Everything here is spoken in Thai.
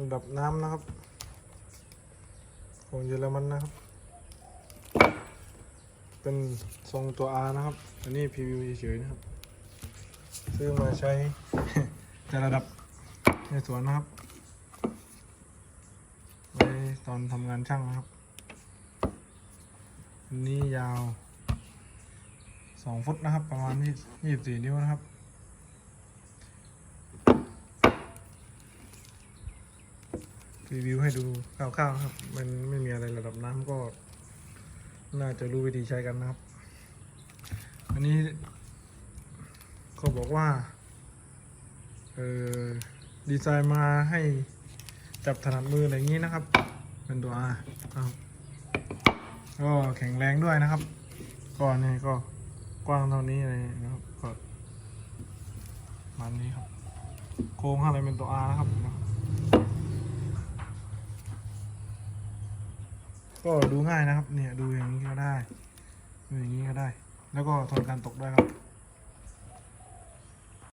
ระดับน้ำนะครับ ของเยอรมันนะครับ เป็นทรงตัว R นะครับ อันนี้พรีวิวเฉยๆนะครับ ซื้อมาใช้จะระดับในสวนนะครับไว้ตอนทำงานช่างนะครับ อันนี้ยาวสองฟุตนะครับ ประมาณยี่ยี่สี่นิ้วนะครับ รีวิวให้ดูคร่าวๆครับ มันไม่มีอะไรระดับน้ำก็ น่าจะรู้วิธีใช้กันนะครับ อันนี้เขาบอกว่า เออดีไซน์มาให้จับถนัดมืออะไรอย่างนี้นะครับ เป็นตัว R ครับก็แข็งแรงด้วยนะครับก้อนนี้ก็กว้างเท่านี้เลยนะครับก็มันนี้ครับ โค้งข้างในเป็นตัว R นะครับ ก็ดูง่ายนะครับ เนี่ยดูอย่างนี้ก็ได้ ดูอย่างนี้ก็ได้ แล้วก็ทนการตกด้วยครับ